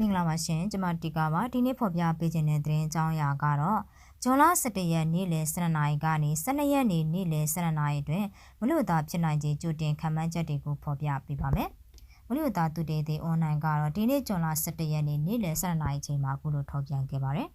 မင်္ဂလာပါရှင်ကျွန်မတီကာပါဒီနေ့ဖော်ပြပေးခြင်းတဲ့သတင်းအကြောင်းအရာကတော့ဇွန်လ17ရက်နေ့လယ်12နာရီကနေ12ရက်နေ့နေ့လယ်12နာရီတွင်မလို့သားဖြစ်နိုင်ခြင်းကြိုတင်ခံမှန်းချက်တွေကိုဖော်ပြပေးပါမယ်မလို့သားသူတေသေး online ကတော့ဒီနေ့ဇွန်လ17ရက်နေ့နေ့လယ်12နာရီချိန်မှာအခုလိုထုတ်ပြန်ခဲ့ပါတယ်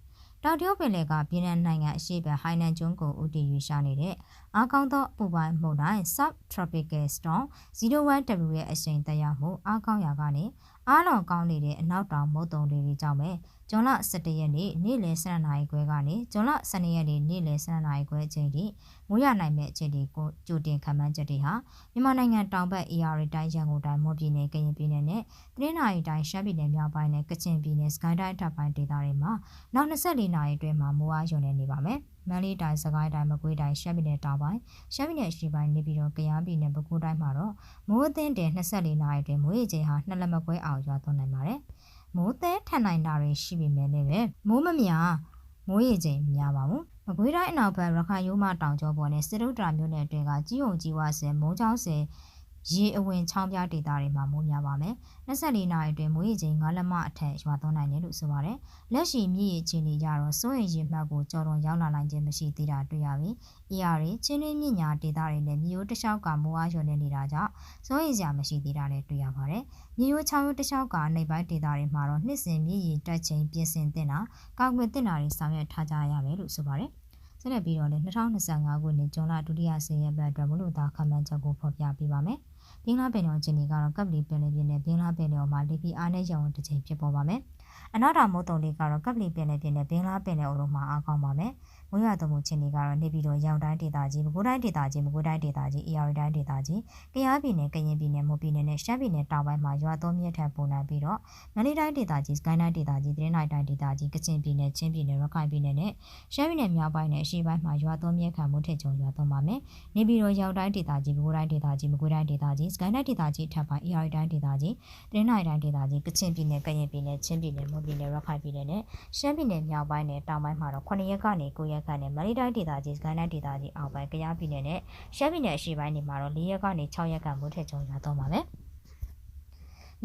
တောင်တရုတ်ပင်လယ်ကပြည်내နိုင်ငံအရှေ့ဘက်ဟိုင်နန်ကျွန်းကိုဦးတည်ရွေးရှာနေတဲ့အားကောင်းသောပူပိုင်းမှုန်တိုင်း Subtropical Storm 01W ရဲ့အရှိန်တက်ရောက်မှုအားကောင်းရာကနေ အားလုံးကောင်းနေတဲ့အနောက်တောင်မုတ်တုံတွေကြောင့်ပဲဇွန်လ17ရက်နေ့နေ့လယ်12နာရီခွဲကနေဇွန်လ12ရက်နေ့နေ့လယ်12နာရီခွဲအချိန်ထိ မိုးရနိုင်မဲ့အခြေအနေကိုကြိုတင်ခန့်မှန်းချက်တွေဟာမြန်မာနိုင်ငံတောင်ဘက် AR တိုင်းရန်ကုန်တိုင်းမော်ပြည်နယ်ကရင်ပြည်နယ်နဲ့တနင်္သာရီတိုင်းရှမ်းပြည်နယ်မြောက်ပိုင်းနဲ့ကချင်ပြည်နယ်စကိုင်းတိုင်းထပ်ပိုင်းဒေသတွေမှာနောက်24နာရီအတွင်းမှာမိုးအားရွံနေနေပါမယ်။မန္တလေးတိုင်းစကိုင်းတိုင်းမကွေးတိုင်းရှမ်းပြည်နယ်တောင်ပိုင်းရှမ်းပြည်နယ်အရှေ့ပိုင်းနေပြည်တော်ကယားပြည်နယ်ပဲခူးတိုင်းမှာတော့မိုးအသင်းတင်24နာရီအတွင်းမိုးရေချိန်ဟာနှစ်လက်မကွဲအောင်ရွာသွန်းနိုင်ပါတယ်။မိုးသဲထန်နိုင်တာတွေရှိပေမဲ့လည်းမိုးမများ မိုးရေချိန်မများပါဘူး။မကွေးတိုင်းအနောက်ဘက်ရခိုင်ရိုးမတောင်ကျောပေါ်နဲ့စစ်တုတ္တရာမြို့နယ်အတွင်းကကြီးုံကြီးဝါဆယ်မုံချောင်းဆယ် ရေအဝင်ချောင်းပြဒေသတွေမှာမိုးများပါမယ်။24နာရီအတွင်းမိုးရေချိန်9လက်မအထက်ရွာသွန်းနိုင်တယ်လို့ဆိုပါတယ်။လက်ရှိမြစ်ရေချင်းတွေကြတော့စိုးရိမ်ရေမှတ်ကိုကြော်လွန်ရောက်လာနိုင်ခြင်းမရှိသေးတာတွေ့ရပြီး။ AR တွေချင်းရင်းမြညာဒေသတွေနဲ့မြေရိုးတလျှောက်ကမိုးအားလျော်နေနေတာကြောင့်စိုးရိမ်စရာမရှိသေးတာလည်းတွေ့ရပါတယ်။မြေရိုးချောင်းရိုးတလျှောက်ကအနိပိုင်းဒေသတွေမှာတော့နှစ်စဉ်မြစ်ရေတက်ချိန်ပြင်ဆင်တင်တာကာကွယ်တင်တာတွေဆောင်ရွက်ထားကြရမယ်လို့ဆိုပါတယ်။ဆက်လက်ပြီးတော့လည်း2025ခုနှစ်ဇွန်လဒုတိယဆယ်ရက်ပတ်အတွက်မလို့သာခန့်မှန်းချက်ကိုဖော်ပြပေးပါမယ်။ ဘင်္ဂလားပင်လယ်အခြေအနေကတော့ကပ်ပလီပင်လယ်ပြင်နဲ့ဘင်္ဂလားပင်လယ်အော်မှာလေပြင်းအားနည်းရောင်တစ်ချိန်ဖြစ်ပေါ်ပါမယ်။အနောက်တောင်မုတ်တုံလေးကတော့ကပ်ပလီပင်လယ်ပြင်နဲ့ဘင်္ဂလားပင်လယ်အော်တို့မှာအားကောင်းပါမယ်။မွေးရသွမှုချင်းတွေကတော့နေပြည်တော်ရောင်တိုင်းဒေသကြီးမကွေးတိုင်းဒေသကြီးမကွေးတိုင်းဒေသကြီးအေရဝတီတိုင်းဒေသကြီးကယားပြည်နယ်ကရင်ပြည်နယ်မွန်ပြည်နယ်နဲ့ရှမ်းပြည်နယ်တောင်ပိုင်းမှာရွာသွန်းမြစ်ထပ်ပုံနိုင်ပြီးတော့မန္တလေးတိုင်းဒေသကြီးစကိုင်းတိုင်းဒေသကြီးသတင်းနိုင်တိုင်းဒေသကြီးကချင်ပြည်နယ်ချင်းပြည်နယ်ရခိုင်ပြည်နယ်နဲ့ရှမ်းပြည်နယ်မြောက်ပိုင်းနဲ့အရှေ့ပိုင်းမှာရွာသွန်းမြစ်ခံမှုထစ်ကြုံရွာသွန်းပါမယ်နေပြည်တော်ရောင်တိုင်းဒေသကြီးမကွေးတိုင်းဒေသကြီးမကွေးတိုင်းဒေသကြီးစကိုင်းတိုင်းဒေသကြီးထပ်ပိုင်းအေရဝတီတိုင်းဒေသကြီးသတင်းနိုင်တိုင်းဒေသကြီးကချင်ပြည်နယ်ကရင်ပြည်နယ်ချင်းပြည်နယ်မွန်ပြည်နယ်ရခိုင်ပြည်နယ်နဲ့ရှမ်းပြည်နယ်မြောက်ပိုင်းနဲ့တောင်ပိုင်းမှာတော့9ရက်ကနေ9ရက်ကနေမန္တလေးတိုင်းဒေသကြီးစကိုင်းတိုင်းဒေသကြီးအောက်ပိုင်းကယားပြည်နယ်နဲ့ရှမ်းပြည်နယ်အရှေ့ပိုင်းတွေမှာတော့၄ရက်ကနေ6ရက်ကမိုးထက်ကြုံရတော့မှာပဲ။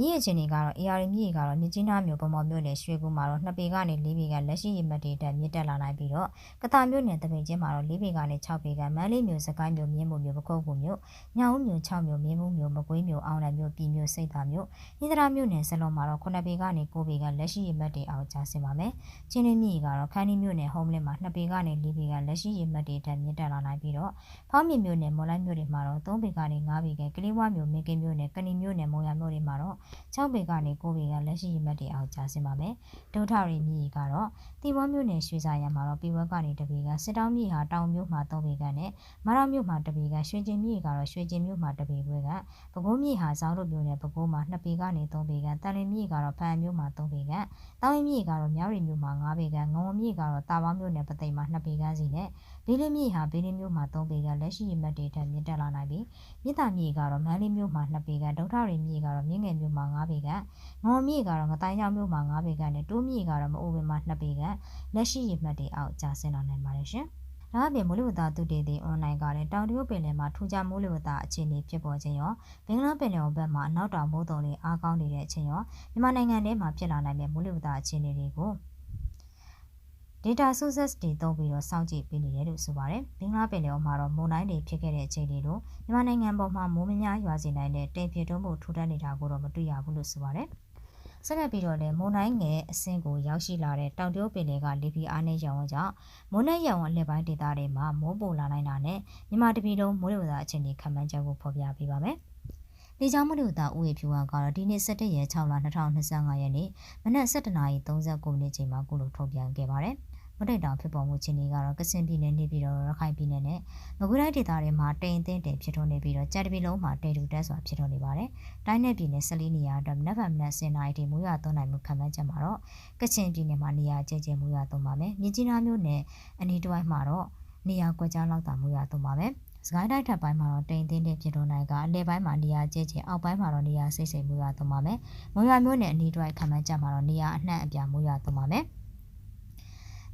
မြစ်ရချင်းတွေကတော့ AR မြစ်ကတော့မြစ်ကြီးနားမြို့ပုံမော်မြို့နယ်ရွှေကူမှာတော့2ပေကနေ4ပေကလက်ရှိရမတ်တွေတက်မြင့်တက်လာနိုင်ပြီးတော့ကတာမြို့နယ်တပိန်ချင်းမှာတော့4ပေကနေ6ပေကမန်းလေးမြို့စကိုင်းမြို့မြင်းမှုမြို့ပခုတ်ကူမြို့ညောင်ဦးမြို့6မြို့မြင်းမှုမြို့မကွေးမြို့အောင်လမြို့ပြည်မြို့စိတ်သာမြို့ဟင်္ဒရာမြို့နယ်စလုံးမှာတော့9ပေကနေ9ပေကလက်ရှိရမတ်တွေအောင်ကျဆင်းပါမယ်။ချင်းရင်းမြစ်ကတော့ခန်းဒီမြို့နယ်ဟုံးလင်းမှာ2ပေကနေ4ပေကလက်ရှိရမတ်တွေတက်မြင့်တက်လာနိုင်ပြီးတော့ဖောင်းမြမြို့နယ်မော်လိုက်မြို့တွေမှာတော့3ပေကနေ5ပေကကလေးဝမြို့မင်းကင်းမြို့နယ်ကဏီမြို့နယ်မုံရမြို့တွေမှာတော့6ပေကနေ9ပေကလက်ရှိရမတ်တွေအောင်ကြာဆင်းပါမယ်။ဒုထရီမြည်ကတော့တီဘောမြို့နယ်ရွှေစာရံမှာတော့ပေဝက်ကနေတပေကစစ်တောင်းမြည်ဟာတောင်မြို့မှာ3ပေကနဲ့မရမြို့မှာတပေကရွှေကျင်မြည်ကတော့ရွှေကျင်မြို့မှာတပေခွဲကပဲခူးမြည်ဟာဇောင်းတို့မြို့နယ်ပဲခူးမှာ2ပေကနေ3ပေကတန်လင်းမြည်ကတော့ဖန်မြို့မှာ3ပေကတောင်ရင်မြည်ကတော့မြောက်ရီမြို့မှာ9ပေကငုံမြည်ကတော့တာပေါင်းမြို့နယ်ပသိမ်မှာ2ပေကစီနဲ့ဘေးလင်းမြည်ဟာဘေးလင်းမြို့မှာ3ပေကလက်ရှိရမတ်တွေထက်မြင့်တက်လာနိုင်ပြီးမြစ်တာမြည်ကတော့မန်းလေးမြို့မှာ2ပေကဒုထရီမြည်ကတော့မြင်းငယ်မြို့မှာ9ပေကငေါ်မြေကတော့ငတိုင်းချောင်းမြို့မှာ9ပေကနဲ့တိုးမြေကတော့မအိုပင်မှာ2ပေကလက်ရှိရမှတ်တွေအောက်ကျဆင်းလာနိုင်ပါတယ်ရှင်။ဒါအပြင်မိုးလေဝသသုတေသီအွန်လိုင်းကလည်းတောင်တရုတ်ပင်လယ်မှာထူးခြားမိုးလေဝသအခြေအနေဖြစ်ပေါ်ခြင်းရောဘင်္ဂလားပင်လယ်ဘက်မှာအနောက်တောင်မိုးတုံတွေအားကောင်းနေတဲ့အချိန်ရောမြန်မာနိုင်ငံထဲမှာဖြစ်လာနိုင်တဲ့မိုးလေဝသအခြေအနေတွေကို data sources တွေသုံးပြီးတော့စောင့်ကြည့်ပေးနေတယ်လို့ဆိုပါတယ်။ဘင်္ဂလားပင်လယ်မှာတော့မုန်တိုင်းတွေဖြစ်ခဲ့တဲ့အချိန်တွေလို့မြန်မာနိုင်ငံပေါ်မှာမိုးမများရွာစေနိုင်တဲ့တိမ်ပြတုံးမှုထူထပ်နေတာကိုတော့မတွေ့ရဘူးလို့ဆိုပါတယ်။ဆက်လက်ပြီးတော့လည်းမွန်တိုင်းငယ်အဆင့်ကိုရောက်ရှိလာတဲ့တောင်တရုတ်ပင်လယ်ကလေပြင်းအားနည်းရောင်ဝန်းကြောင့်မွန်နဲ့ရောင်ဝန်းလက်ပိုင်းဒေသတွေမှာမိုးပိုလာနိုင်တာနဲ့မြန်မာတပြည်လုံးမိုးလေဝသအခြေအနေခန့်မှန်းချက်ကိုဖော်ပြပေးပါမယ်။လေကြောင်းမလို့တာဥယေဖြူဝါကတော့ဒီနေ့17ရက်6လ2025ရက်နေ့မနက်7:39မိနစ်ချိန်မှာကုလို့ထုတ်ပြန်ခဲ့ပါတယ်။ မတိတ်တောင်ဖြစ်ပေါ်မှုချင်းတွေကတော့ကစင်ပြည်နယ်နေပြည်တော်ရခိုင်ပြည်နယ်နဲ့မကွေးတိုင်းဒေသတွေမှာတိမ်အထင်းတင်ဖြစ်ထွန်းနေပြီးတော့ကြက်တပီလုံးမှာတေတူတက်စွာဖြစ်ထွန်းနေပါတယ်။တိုင်းနယ်ပြည်နယ်14နေရာအတွက်နက်ဖက်မနက်စင်နိုင်တီမူရသွန်းနိုင်မှုခံမှန်းချက်မှာတော့ကချင်ပြည်နယ်မှာနေရာကျကျမူရသွန်းပါမယ်။မြင်းကြီးနားမြို့နယ်အနီးတစ်ဝိုက်မှာတော့နေရာကွက်ကြားလောက်တာမူရသွန်းပါမယ်။စကိုင်းတိုင်းထပ်ပိုင်းမှာတော့တိမ်တင်းတဲ့ပြည်တော်နိုင်ကအလဲပိုင်းမှာနေရာကျဲကျဲအောက်ပိုင်းမှာတော့နေရာစိတ်စိတ်မူရသွန်းပါမယ်။မွန်ရွာမျိုးနယ်အနီးတစ်ဝိုက်ခံမှန်းချက်မှာတော့နေရာအနှံ့အပြားမူရသွန်းပါမယ်။မ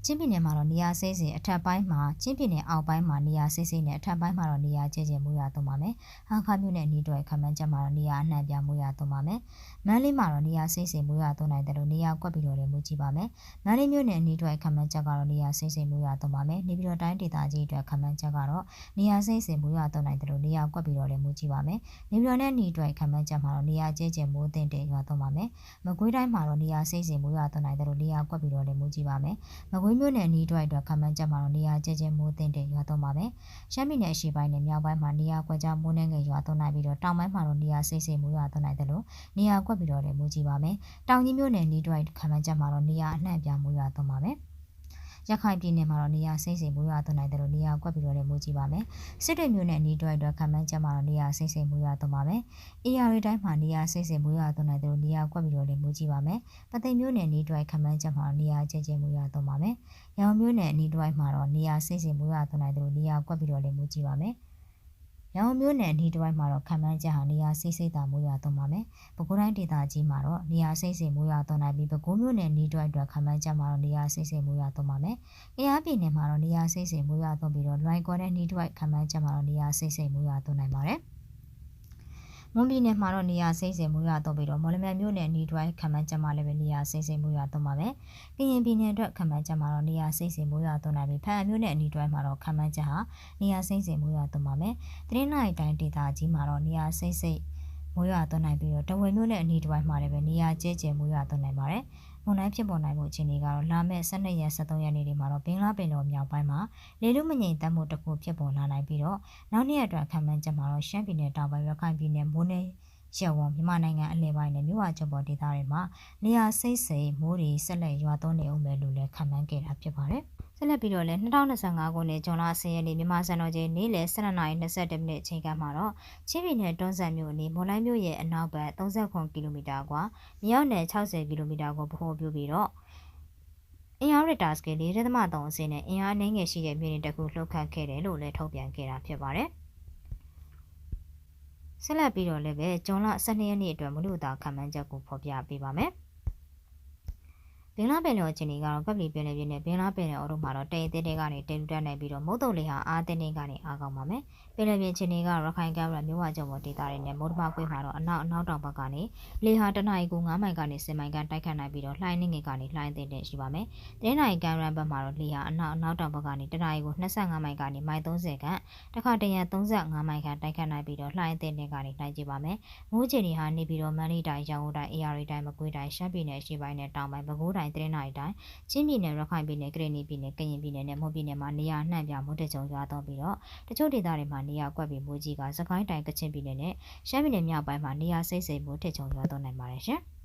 ချင်းပြည်နယ်မှာတော့နေရာစိတ်စိတ်အထက်ပိုင်းမှာချင်းပြည်နယ်အောက်ပိုင်းမှာနေရာစိတ်စိတ်နဲ့အထက်ပိုင်းမှာတော့နေရာကျကျမိုးရွာသွန်းပါမယ်။ဟာခါမြို့နယ်နီးတွဲခမန်းချက်မှာတော့နေရာအနှံ့ပြမိုးရွာသွန်းပါမယ်။မန်းလေးမှာတော့နေရာစိတ်စိတ်မိုးရွာသွန်းနိုင်တယ်လို့နေရာကွက်ပြီးတော့လည်းမူကြည့်ပါမယ်။မန်းလေးမြို့နယ်နီးတွဲခမန်းချက်ကတော့နေရာစိတ်စိတ်မိုးရွာသွန်းပါမယ်။နေပြည်တော်တိုင်းဒေသကြီးအတွက်ခမန်းချက်ကတော့နေရာစိတ်စိတ်မိုးရွာသွန်းနိုင်တယ်လို့နေရာကွက်ပြီးတော့လည်းမူကြည့်ပါမယ်။နေပြည်တော်နဲ့နီးတွဲခမန်းချက်မှာတော့နေရာကျကျမိုးတင်တယ်ရွာသွန်းပါမယ်။မကွေးတိုင်းမှာတော့နေရာစိတ်စိတ်မိုးရွာသွန်းနိုင်တယ်လို့နေရာကွက်ပြီးတော့လည်းမူကြည့်ပါမယ်။မကွေးမြို့နယ်နီးတွဲအတွက်ခမန်းချက်မှာတော့နေရာကျကျမိုးတင်တယ်ရွာသွန်းပါမယ်။ရှမ်းပြည်နယ်အရှေ့ပိုင်းနဲ့မြောက်ပိုင်းမှာနေရာကွက်ကြားမိုးနှင်းငယ်ရွာသွန်းနိုင်ပြီးတော့တောင်ပိုင်းမှာတော့နေရာစိတ်စိတ်မိုးရွာသွန်းနိုင်တယ်လို့နေရာကွက်ပြီးတော့လည်းမိုးကြည့်ပါမယ်။တောင်ကြီးမြို့နယ်နီးတွဲခမန်းချက်မှာတော့နေရာအနှံ့ပြမိုးရွာသွန်းပါမယ်။ ရခိုင်ပြည်နယ်မှာတော့နေရာစိမ့်စိမ်မိုးရွာသွန်းနိုင်တယ်လို့နေရာကွက်ပြီးတော့လည်းမိုးကြည့်ပါမယ်။စစ်တွေမြို့နယ်နီးတွဲအတွက်ခံမှန်းချက်မှာတော့နေရာစိမ့်စိမ်မိုးရွာသွန်းပါမယ်။ AR တိုင်းမှာနေရာစိမ့်စိမ်မိုးရွာသွန်းနိုင်တယ်လို့နေရာကွက်ပြီးတော့လည်းမိုးကြည့်ပါမယ်။ပသိမ်မြို့နယ်နီးတွဲခံမှန်းချက်မှာတော့နေရာကျကျမိုးရွာသွန်းပါမယ်။ရောင်မြို့နယ်နီးတွဲမှာတော့နေရာစိမ့်စိမ်မိုးရွာသွန်းနိုင်တယ်လို့နေရာကွက်ပြီးတော့လည်းမိုးကြည့်ပါမယ်။။ ရောင်မျိုးနယ်ဒီတစ်ဝိုက်မှာတော့ခံမှန်းချက်ဟာနေရာစိတ်စိတ်သာမိုးရွာသွန်းပါမယ်။ပဲခူးတိုင်းဒေသကြီးမှာတော့နေရာစိတ်စိတ်မိုးရွာသွန်းနိုင်ပြီးပဲခူးမျိုးနယ်နီးတွက်အတွက်ခံမှန်းချက်မှာတော့နေရာစိတ်စိတ်မိုးရွာသွန်းပါမယ်။အရာပြည်နယ်မှာတော့နေရာစိတ်စိတ်မိုးရွာသွန်းပြီးတော့လွိုင်ကော်နဲ့နီးတွက်ခံမှန်းချက်မှာတော့နေရာစိတ်စိတ်မိုးရွာသွန်းနိုင်ပါတယ်။ မွန်ပြည်နယ်မှာတော့နေရာစိမ့်စိမ်မိုးရွာတော့ပြီးတော့မော်လမြိုင်မြို့နယ်နီးတွိုင်းခံမှန်းချက်မှာလည်းပဲနေရာစိမ့်စိမ်မိုးရွာတော့မှာပဲကရင်ပြည်နယ်အတွက်ခံမှန်းချက်မှာတော့နေရာစိမ့်စိမ်မိုးရွာတော့နိုင်ပြီဖန်မြို့နယ်နီးတွိုင်းမှာတော့ခံမှန်းချက်ဟာနေရာစိမ့်စိမ်မိုးရွာတော့မှာပဲတရင်နိုင်တိုင်းဒေသကြီးမှာတော့နေရာစိမ့်စိမ်မိုးရွာသွန်းနိုင်ပြီးတော့တဝယ်မြို့နယ်အနီးတစ်ဝိုင်းမှာလည်းပဲနေရာကျဲကျဲမိုးရွာသွန်းနိုင်ပါတယ်။ မုန်တိုင်းဖြစ်ပေါ်နိုင်မှုအခြေအနေကတော့လာမယ့်12ရက်13ရက်နေ့တွေမှာတော့ဘင်္ဂလားပင်လယ်မြောက်ပိုင်းမှာလေလူမငြိမ်သက်မှုတစ်ခုဖြစ်ပေါ်လာနိုင်ပြီးတော့နောက်နေ့အတွက်ခံမှန်းချက်မှာတော့ရှမ်းပြည်နယ်တောင်ပိုင်းရခိုင်ပြည်နယ်မိုးနယ်ရက်ဝံမြန်မာနိုင်ငံအလဲပိုင်းနဲ့မြို့ဝကျပေါ်ဒေသတွေမှာနေရာစိတ်စိမ်မိုးတွေဆက်လက်ရွာသွန်းနေအောင်ပဲလို့လည်းခန့်မှန်းခဲ့တာဖြစ်ပါတယ်။ ဆက်လက်ပြီးတော့လည်း2025ခုနှစ်ဇွန်လ10ရက်နေ့မြန်မာစံတော်ချိန်နေ့လယ်12:22မိနစ်အချိန်ကမှတော့ချင်းပြည်နယ်တွန်းဆန်မြို့အနီးမော်လိုင်းမြို့ရဲ့အနောက်ဘက်39ကီလိုမီတာကွာမြောက်နယ်60ကီလိုမီတာကိုဗဟိုပြုပြီးတော့အင်အားရတာစကေ4.3အဆင့်နဲ့အင်အားနှင်းငယ်ရှိတဲ့မြေပြင်တစ်ခုလှုပ်ခတ်ခဲ့တယ်လို့လည်းထုတ်ပြန်ခဲ့တာဖြစ်ပါတယ်။ဆက်လက်ပြီးတော့လည်းပဲဂျွန်လ12ရက်နေ့အတွက်မလို့တာခံမှန်းချက်ကိုဖော်ပြပေးပါမယ်။ဘ င်္ဂလားပင်လယ်အခြေအနေကတော့ကပလီပင်လယ်ပြင်နဲ့ဘင်္ဂလားပင်လယ်အော်တို့မှာတော့တိမ်အသေးတွေကနေတိမ်တက်နေပြီးတော့မုတ်တုံလေးဟာအားတင်းနေကနေအားကောင်းပါမယ်။ပင်လယ်ပြင်အခြေအနေကရခိုင်ကမ်းရမြို့ဝကျုံပေါ်ဒေသတွေနဲ့မုတ်တမကွေးမှာတော့အနောက်အနောက်တောင်ဘက်ကနေလေဟာတနအီကူ9မိုင်ကနေ10မိုင်ကန်တိုက်ခတ်နိုင်ပြီးတော့လှိုင်းနေငယ်ကနေလှိုင်းသိတဲ့ရှိပါမယ်။တင်းနိုင်ကမ်းရဘက်မှာတော့လေဟာအနောက်အနောက်တောင်ဘက်ကနေတနအီကူ25မိုင်ကနေမိုင်30ကန်တခါတရံ35မိုင်ကန်တိုက်ခတ်နိုင်ပြီးတော့လှိုင်းသိတဲ့ကနေလှိုင်းကြည့်ပါမယ်။မိုးချိန်တွေဟာနေပြီးတော့မန္တလေးတိုင်းရန်ကုန်တိုင်းအေရီတိုင်းမကွေးတိုင်းရှမ်းပြည်နယ်ရှေ့ပိုင်းနဲ့တောင်ပိုင်းပဲခူးတိုင်းတင်းနိုင်တိုင်းချင်းပြည်နယ်ရခိုင်ပြည်နယ်ကရင်ပြည်နယ်ကရင်ပြည်နယ်နဲ့မွန်ပြည်နယ်မှာနေရာနှံ့ပြမိုးတကြုံရွာတော့ပြီးတော့တချို့ဒေသတွေမှာနေရာကွက်ပြီးမိုးကြီးကစကိုင်းတိုင်းကချင်ပြည်နယ်နဲ့ရှမ်းပြည်နယ်မြောက်ပိုင်းမှာနေရာစိတ်စိမ်မိုးထကြုံရွာတော့နိုင်ပါတယ်ရှင်။